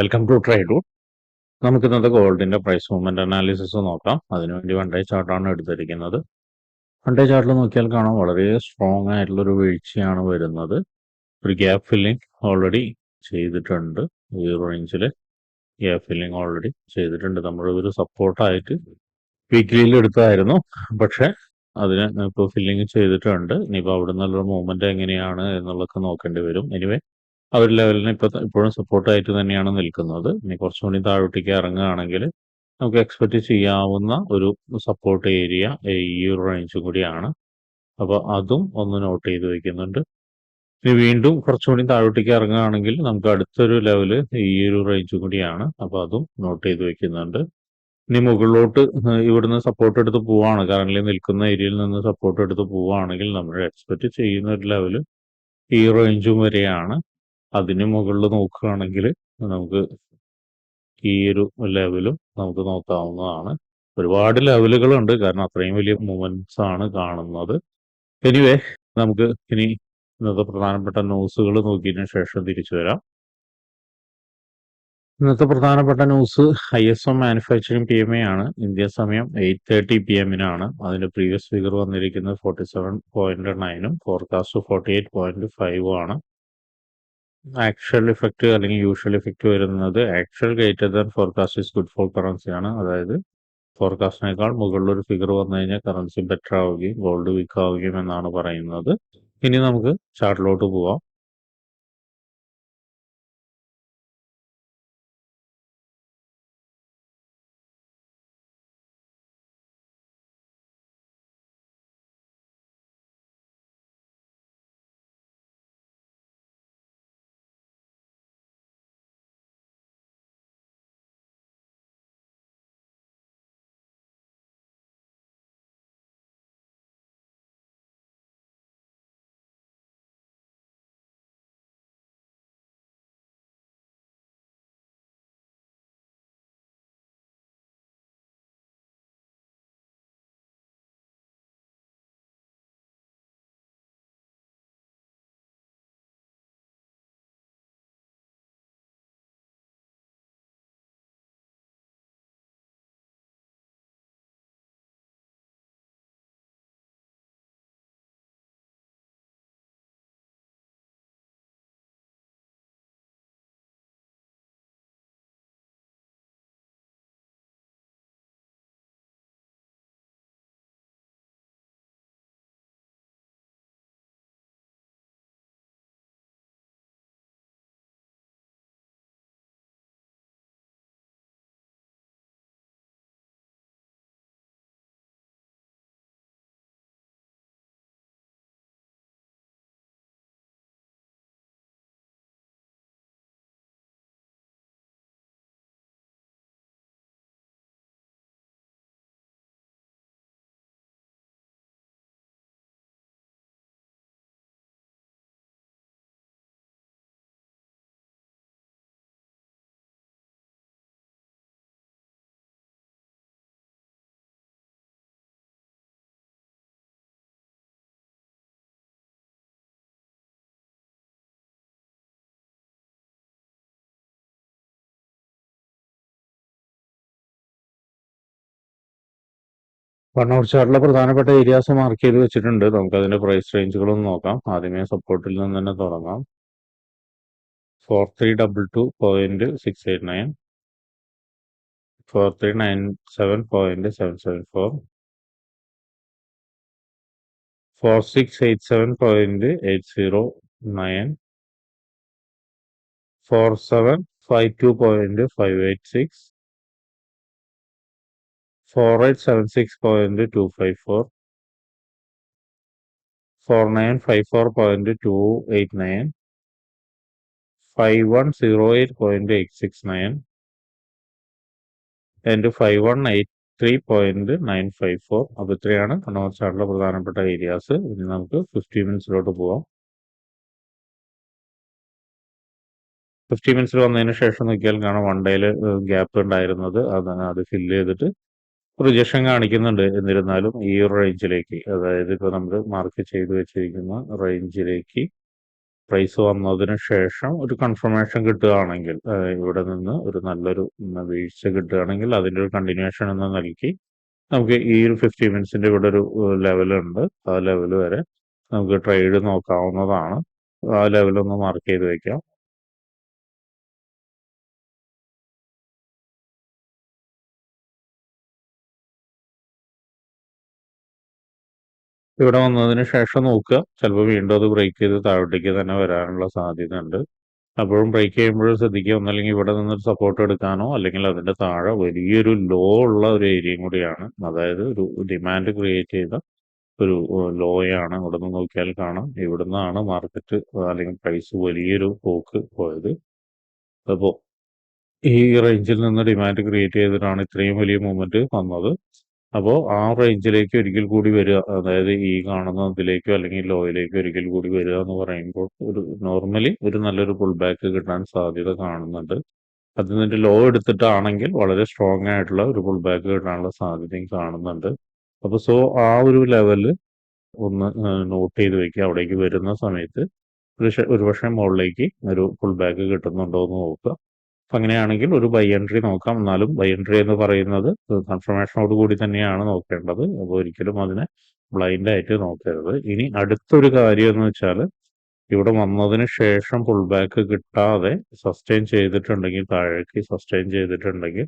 Welcome to ട്രേഡു നമുക്ക് ഇന്നത്തെ ഗോൾഡിന്റെ പ്രൈസ് മൂവ്മെന്റ് അനാലിസിസ് നോക്കാം. അതിനുവേണ്ടി വൺ ഡേ ചാർട്ടാണ് എടുത്തിരിക്കുന്നത്. വൺ ഡേ ചാർട്ടിൽ നോക്കിയാൽ കാണാം വളരെ സ്ട്രോങ് ആയിട്ടുള്ള ഒരു വീഴ്ചയാണ് വരുന്നത്. ഒരു ഗ്യാപ്പ് ഫില്ലിംഗ് ഓൾറെഡി ചെയ്തിട്ടുണ്ട്. ഈ റേഞ്ചിൽ ഗ്യാപ്പ് ഫില്ലിംഗ് ഓൾറെഡി ചെയ്തിട്ടുണ്ട്. നമ്മൾ ഒരു സപ്പോർട്ടായിട്ട് വീക്ക്ലിയിൽ എടുത്തായിരുന്നു. പക്ഷെ അതിന് ഇപ്പോൾ ഫില്ലിംഗ് ചെയ്തിട്ടുണ്ട്. ഇനിയിപ്പോൾ അവിടെ നിന്നുള്ള മൂവ്മെന്റ് എങ്ങനെയാണ് എന്നുള്ളതൊക്കെ നോക്കേണ്ടി വരും. എനിവേ ഒരു ലെവലിന് ഇപ്പോൾ ഇപ്പോഴും സപ്പോർട്ടായിട്ട് തന്നെയാണ് നിൽക്കുന്നത്. ഇനി കുറച്ചും കൂടി താഴോട്ടേക്ക് ഇറങ്ങുകയാണെങ്കിൽ നമുക്ക് എക്സ്പെക്റ്റ് ചെയ്യാവുന്ന ഒരു സപ്പോർട്ട് ഏരിയ ഈ ഒരു റേഞ്ചും കൂടിയാണ്. അപ്പോൾ അതും ഒന്ന് നോട്ട് ചെയ്ത് വെക്കുന്നുണ്ട്. ഇനി വീണ്ടും കുറച്ചുകൂടി താഴോട്ടേക്ക് ഇറങ്ങുകയാണെങ്കിൽ നമുക്ക് അടുത്തൊരു ലെവൽ ഈ ഒരു റേഞ്ചും കൂടിയാണ്. അപ്പോൾ അതും നോട്ട് ചെയ്ത് വെക്കുന്നുണ്ട്. ഇനി മുകളിലോട്ട് ഇവിടുന്ന് സപ്പോർട്ട് എടുത്ത് പോവാണ് കറന്റ് നിൽക്കുന്ന ഏരിയയിൽ നിന്ന് സപ്പോർട്ട് എടുത്ത് പോവുകയാണെങ്കിൽ നമ്മൾ എക്സ്പെക്ട് ചെയ്യുന്ന ഒരു ലെവൽ ഈ റേഞ്ചും വരെയാണ്. അതിന് മുകളിൽ നോക്കുകയാണെങ്കിൽ നമുക്ക് ഈ ഒരു ലെവലും നമുക്ക് നോക്കാവുന്നതാണ്. ഒരുപാട് ലെവലുകളുണ്ട്. കാരണം അത്രയും വലിയ മൂവ്മെന്റ്സ് ആണ് കാണുന്നത്. എനിവേ നമുക്ക് ഇനി ഇന്നത്തെ പ്രധാനപ്പെട്ട ന്യൂസുകൾ നോക്കിയതിനു ശേഷം തിരിച്ചു വരാം. ഇന്നത്തെ പ്രധാനപ്പെട്ട news I S O manufacturing P M A ആണ്. ഇന്ത്യ സമയം എയ്റ്റ് തേർട്ടി പി എമ്മിനാണ് അതിന്റെ പ്രീവിയസ് ഫിഗർ വന്നിരിക്കുന്നത് ഫോർട്ടി സെവൻ പോയിന്റ് നയനും ഫോർകാസ്റ്റ് ഫോർട്ടി എയ്റ്റ് പോയിന്റ് ഫൈവും ആണ്. ആക്ച്വൽ ഇഫക്റ്റ് അല്ലെങ്കിൽ യൂഷ്വൽ ഇഫക്റ്റ് വരുന്നത് actual greater than forecast is good for currency ആണ്. അതായത് ഫോർകാസ്റ്റിനേക്കാൾ മുകളിലൊരു ഫിഗർ വന്നു കഴിഞ്ഞാൽ കറൻസി ബെറ്റർ ആവുകയും ഗോൾഡ് വീക്ക് ആവുകയും എന്നാണ് പറയുന്നത്. ഇനി നമുക്ക് ചാർട്ടിലോട്ട് പോവാം. ചാർട്ടിലെ പ്രധാനപ്പെട്ട ഏരിയാസ് മാർക്ക് ചെയ്ത് വെച്ചിട്ടുണ്ട്. നമുക്ക് അതിന്റെ പ്രൈസ് റേഞ്ചുകളൊന്നും നോക്കാം. ആദ്യമേ സപ്പോർട്ടിൽ നിന്ന് തന്നെ തുടങ്ങാം. Four three double two point six eight nine four three nine seven point seven seven four four six eight seven point eight zero nine four seven five two point five eight six four eight seven six point two five four four nine five four point two eight nine five one zero eight point eight six nine five one eight three point nine five four ഇത്രയാണ് പ്രധാനപ്പെട്ട areas ഇനി നമുക്ക് fifty മിനിറ്റ്സിലോട്ട് പോവാം. Fifty മിനിറ്റ്സിൽ വന്നതിന് ശേഷം നോക്കിയാൽ കാണാം one ഡേയിൽ ഗ്യാപ്പ് ഉണ്ടായിരുന്നത്. അത് അത് ഫില്ല് ചെയ്തിട്ട് റിജക്ഷൻ കാണിക്കുന്നുണ്ട്. എന്നിരുന്നാലും ഈ ഒരു റേഞ്ചിലേക്ക് അതായത് ഇപ്പോൾ നമ്മൾ മാർക്ക് ചെയ്ത് വെച്ചിരിക്കുന്ന റേഞ്ചിലേക്ക് പ്രൈസ് വന്നതിന് ശേഷം ഒരു കൺഫർമേഷൻ കിട്ടുകയാണെങ്കിൽ ഇവിടെ നിന്ന് ഒരു നല്ലൊരു വീഴ്ച കിട്ടുകയാണെങ്കിൽ അതിന്റെ ഒരു കണ്ടിന്യൂഷൻ ഒന്ന് നൽകി നമുക്ക് ഈ ഒരു ഫിഫ്റ്റി മിനിറ്റ്സിന്റെ ഇവിടെ ഒരു ലെവലുണ്ട് ആ ലെവൽ വരെ നമുക്ക് ട്രേഡ് നോക്കാവുന്നതാണ്. ആ ലെവലൊന്ന് മാർക്ക് ചെയ്ത് വെക്കാം. ഇവിടെ വന്നതിന് ശേഷം നോക്കുക. ചിലപ്പോൾ വീണ്ടും അത് ബ്രേക്ക് ചെയ്ത് താഴോട്ടേക്ക് തന്നെ വരാനുള്ള സാധ്യത ഉണ്ട് അപ്പോഴും ബ്രേക്ക് ചെയ്യുമ്പോഴും ശ്രദ്ധിക്കുക. ഒന്നല്ലെങ്കിൽ ഇവിടെ നിന്നൊരു സപ്പോർട്ട് എടുക്കാനോ അല്ലെങ്കിൽ അതിന്റെ താഴെ വലിയൊരു ലോ ഉള്ള ഒരു ഏരിയയും കൂടിയാണ്. അതായത് ഒരു ഡിമാൻഡ് ക്രിയേറ്റ് ചെയ്ത ഒരു ലോയാണ് ഇവിടെ നിന്ന് നോക്കിയാൽ കാണാം. ഇവിടുന്നാണ് മാർക്കറ്റ് അല്ലെങ്കിൽ പ്രൈസ് വലിയൊരു പോക്ക് പോയത്. അപ്പോൾ ഈ റേഞ്ചിൽ നിന്ന് ഡിമാൻഡ് ക്രിയേറ്റ് ചെയ്തിട്ടാണ് ഇത്രയും വലിയ മൂവ്മെന്റ് വന്നത്. അപ്പോൾ ആ റേഞ്ചിലേക്ക് ഒരിക്കൽ കൂടി വരിക അതായത് ഈ കാണുന്ന ഇതിലേക്കോ അല്ലെങ്കിൽ ലോയിലേക്കോ ഒരിക്കൽ കൂടി വരിക എന്ന് പറയുമ്പോൾ ഒരു നോർമലി ഒരു നല്ലൊരു പുൾ ബാക്ക് കിട്ടാൻ സാധ്യത കാണുന്നുണ്ട്. അതിൽ നിന്നിട്ട് ലോ എടുത്തിട്ടാണെങ്കിൽ വളരെ സ്ട്രോങ് ആയിട്ടുള്ള ഒരു പുൾ ബാക്ക് കിട്ടാനുള്ള സാധ്യതയും കാണുന്നുണ്ട്. അപ്പോൾ സോ ആ ഒരു ലെവൽ ഒന്ന് നോട്ട് ചെയ്ത് വെക്കുക. അവിടേക്ക് വരുന്ന സമയത്ത് ഒരു ശ- ഒരു പക്ഷേ മുകളിലേക്ക് ഒരു പുൾ ബാക്ക് കിട്ടുന്നുണ്ടോ എന്ന് നോക്കുക. അങ്ങനെയാണെങ്കിൽ ഒരു ബൈ എൻട്രി നോക്കാം. എന്നാലും ബൈ എൻട്രി എന്ന് പറയുന്നത് കൺഫർമേഷനോട് കൂടി തന്നെയാണ് നോക്കേണ്ടത്. അപ്പോൾ ഒരിക്കലും അതിനെ ബ്ലൈൻഡ് ആയിട്ട് നോക്കരുത്. ഇനി അടുത്തൊരു കാര്യം എന്ന് വെച്ചാൽ ഇവിടെ വന്നതിന് ശേഷം ഫുൾ ബാക്ക് കിട്ടാതെ സസ്റ്റെയിൻ ചെയ്തിട്ടുണ്ടെങ്കിൽ താഴേക്ക് സസ്റ്റെയിൻ ചെയ്തിട്ടുണ്ടെങ്കിൽ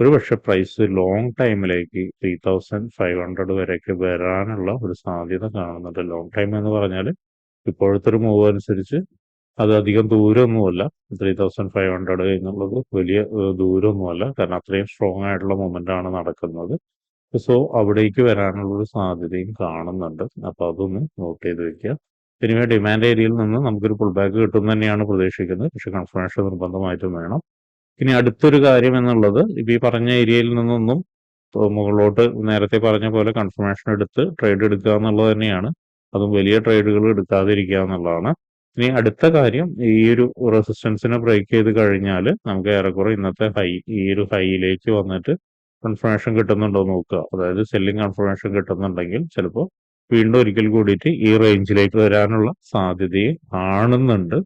ഒരു പക്ഷെ പ്രൈസ് ലോങ് ടൈമിലേക്ക് ത്രീ തൗസൻഡ് ഫൈവ് ഹൺഡ്രഡ് വരെയൊക്കെ വരാനുള്ള ഒരു സാധ്യത കാണുന്നുണ്ട്. ലോങ് ടൈം എന്ന് പറഞ്ഞാൽ ഇപ്പോഴത്തെ ഒരു മൂവ് അനുസരിച്ച് അത് അധികം ദൂരമൊന്നുമല്ല ത്രീ തൗസൻഡ് ഫൈവ് ഹൺഡ്രഡ് എന്നുള്ളത് വലിയ ദൂരമൊന്നുമല്ല കാരണം അത്രയും സ്ട്രോങ് ആയിട്ടുള്ള മൂവ്മെന്റ് ആണ് നടക്കുന്നത്. സോ അവിടേക്ക് വരാനുള്ള ഒരു സാധ്യതയും കാണുന്നുണ്ട്. അപ്പൊ അതൊന്ന് നോട്ട് ചെയ്ത് വെക്കുക. പിന്നെ ഡിമാൻഡ് ഏരിയയിൽ നിന്ന് നമുക്കൊരു പുൾ ബാക്ക് കിട്ടും തന്നെയാണ് പ്രതീക്ഷിക്കുന്നത്. പക്ഷെ കൺഫർമേഷൻ നിർബന്ധമായിട്ടും വേണം. ഇനി അടുത്തൊരു കാര്യം എന്നുള്ളത് ഇപ്പൊ ഈ പറഞ്ഞ ഏരിയയിൽ നിന്നൊന്നും മുകളിലോട്ട് നേരത്തെ പറഞ്ഞ പോലെ കൺഫർമേഷൻ എടുത്ത് ട്രേഡ് എടുക്കുക എന്നുള്ളത് തന്നെയാണ്. അതും വലിയ ട്രേഡുകൾ എടുക്കാതിരിക്കുക എന്നുള്ളതാണ്. ഇനി അടുത്ത കാര്യം ഈ ഒരു റെസിസ്റ്റൻസിനെ ബ്രേക്ക് ചെയ്ത് കഴിഞ്ഞാൽ നമുക്ക് ഏറെക്കുറെ ഇന്നത്തെ ഹൈ ഈ ഒരു ഹൈയിലേക്ക് വന്നിട്ട് കൺഫർമേഷൻ കിട്ടുന്നുണ്ടോ നോക്കുക. അതായത് സെല്ലിംഗ് കൺഫർമേഷൻ കിട്ടുന്നുണ്ടെങ്കിൽ ചിലപ്പോൾ വീണ്ടും ഒരിക്കൽ കൂടിയിട്ട് ഈ റേഞ്ചിലേക്ക് വരാനുള്ള സാധ്യതയും കാണുന്നുണ്ട്.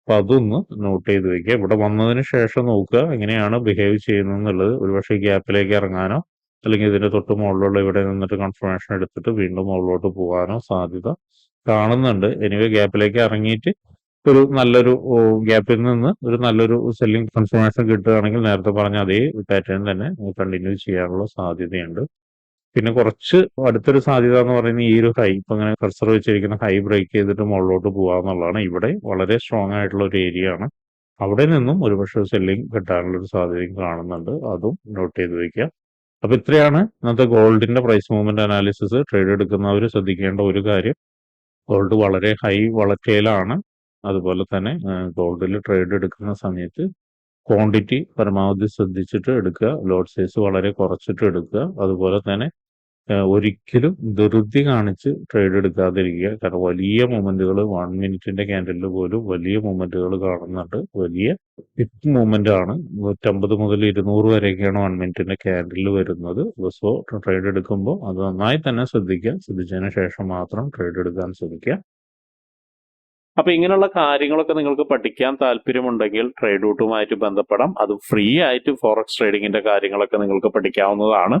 അപ്പൊ അതൊന്ന് നോട്ട് ചെയ്ത് വെക്കുക. ഇവിടെ വന്നതിന് ശേഷം നോക്കുക എങ്ങനെയാണ് ബിഹേവ് ചെയ്യുന്നത് എന്നുള്ളത് ഒരുപക്ഷെ ഗ്യാപ്പിലേക്ക് ഇറങ്ങാനോ അല്ലെങ്കിൽ ഇതിന്റെ തൊട്ട് മുകളിലുള്ള ഇവിടെ നിന്നിട്ട് കൺഫർമേഷൻ എടുത്തിട്ട് വീണ്ടും മുകളിലോട്ട് പോകാനോ സാധ്യത കാണുന്നുണ്ട്. എനിവേ ഗ്യാപ്പിലേക്ക് ഇറങ്ങിയിട്ട് ഒരു നല്ലൊരു ഗ്യാപ്പിൽ നിന്ന് ഒരു നല്ലൊരു സെല്ലിംഗ് കൺഫർമേഷൻ കിട്ടുകയാണെങ്കിൽ നേരത്തെ പറഞ്ഞ അതേ പാറ്റേൺ തന്നെ കണ്ടിന്യൂ ചെയ്യാനുള്ള സാധ്യതയുണ്ട്. പിന്നെ കുറച്ച് അടുത്തൊരു സാധ്യത എന്ന് പറയുന്നത് ഈ ഒരു ഹൈ ഇപ്പൊ ഇങ്ങനെ കർസർ വെച്ചിരിക്കുന്ന ഹൈ ബ്രേക്ക് ചെയ്തിട്ട് മുകളിലോട്ട് പോകുക എന്നുള്ളതാണ് ഇവിടെ വളരെ സ്ട്രോങ് ആയിട്ടുള്ള ഒരു ഏരിയ ആണ്. അവിടെ നിന്നും ഒരുപക്ഷെ സെല്ലിംഗ് കിട്ടാനുള്ള ഒരു സാധ്യതയും കാണുന്നുണ്ട്. അതും നോട്ട് ചെയ്ത് വെക്കുക. അപ്പൊ ഇത്രയാണ് ഇന്നത്തെ ഗോൾഡിന്റെ പ്രൈസ് മൂവ്മെന്റ് അനാലിസിസ് ട്രേഡ് എടുക്കുന്നവർ ശ്രദ്ധിക്കേണ്ട ഒരു കാര്യം. ഗോൾഡ് വളരെ ഹൈ വളച്ചയിലാണ് അതുപോലെ തന്നെ ഗോൾഡിൽ ട്രേഡ് എടുക്കുന്ന സമയത്ത് ക്വാണ്ടിറ്റി പരമാവധി ശ്രദ്ധിച്ചിട്ട് എടുക്കുക. ലോഡ് സൈസ് വളരെ കുറച്ചിട്ട് എടുക്കുക. അതുപോലെ തന്നെ ഒരിക്കലും ധൃതി കാണിച്ച് ട്രേഡ് എടുക്കാതിരിക്കുക. കാരണം വലിയ മൊമെന്റുകൾ വൺ മിനിറ്റിന്റെ ക്യാൻഡലിൽ പോലും വലിയ മൊമെന്റുകൾ കാണുന്നുണ്ട്. വലിയ ഹിറ്റ് മൂവ്മെന്റ് ആണ്. നൂറ്റമ്പത് മുതൽ ഇരുന്നൂറ് വരെയൊക്കെയാണ് വൺ മിനിറ്റിന്റെ ക്യാൻഡലിൽ വരുന്നത്. സോ ട്രേഡ് എടുക്കുമ്പോൾ അത് നന്നായി തന്നെ ശ്രദ്ധിക്കുക. ശ്രദ്ധിച്ചതിന് ശേഷം മാത്രം ട്രേഡ് എടുക്കാൻ ശ്രമിക്കുക. അപ്പൊ ഇങ്ങനെയുള്ള കാര്യങ്ങളൊക്കെ നിങ്ങൾക്ക് പഠിക്കാൻ താല്പര്യമുണ്ടെങ്കിൽ ട്രേഡ് റൂട്ടുമായിട്ട് ബന്ധപ്പെടാം. അത് ഫ്രീ ആയിട്ട് ഫോറക്സ് ട്രേഡിങ്ങിന്റെ കാര്യങ്ങളൊക്കെ നിങ്ങൾക്ക് പഠിക്കാവുന്നതാണ്.